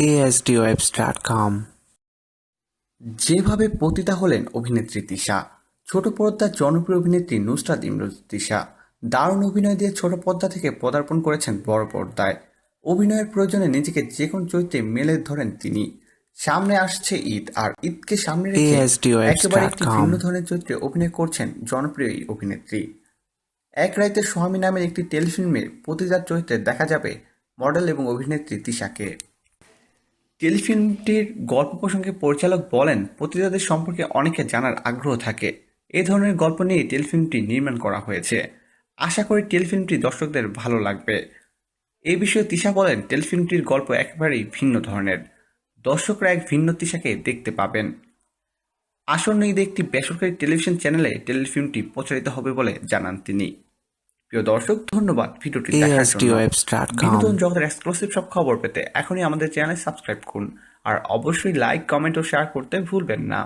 asdwebs.com যেভাবে পতিতা হলেন অভিনেত্রী তিশা ছোট পর্দার জনপ্রিয় অভিনেত্রী নুসরাত ইমরোজ তিশা দারুণ অভিনয় দিয়ে ছোট পর্দা থেকে পদার্পণ করেছেন বড় পর্দায়। অভিনয়ের প্রয়োজনে নিজেকে যে কোনো চরিত্রে মেলে ধরেন তিনি। সামনে আসছে ঈদ আর ঈদকে সামনে রেখে একেবারে একটি ভিন্ন ধরনের চরিত্রে অভিনয় করছেন জনপ্রিয় এই অভিনেত্রী। এক রাইতে স্বামী নামের একটি টেলিফিল্মে পতিতার চরিত্রে দেখা যাবে মডেল এবং অভিনেত্রী তিশাকে টেলিফিল্মটির গল্প প্রসঙ্গে পরিচালক বলেন পতিতাদের সম্পর্কে অনেকে জানার আগ্রহ থাকে। এ ধরনের গল্প নিয়ে টেলিফিল্মটি নির্মাণ করা হয়েছে। আশা করি টেলিফিল্মটি দর্শকদের ভালো লাগবে। এই বিষয়ে তিশা বলেন, টেলিফিল্মটির গল্প একেবারেই ভিন্ন ধরনের। দর্শকরা এক ভিন্ন তিশাকে দেখতে পাবেন। আসন্ন ঈদে একটি বেসরকারি টেলিভিশন চ্যানেলে টেলিফিল্মটি প্রচারিত হবে বলে জানান তিনি। প্রিয় দর্শক ধন্যবাদ ভিডিওটি দেখার জন্য। বিনোদন জগতের এক্সক্লুসিভ সব খবর পেতে এখনই আমাদের চ্যানেল সাবস্ক্রাইব করুন। আর অবশ্যই লাইক কমেন্ট ও শেয়ার করতে ভুলবেন না।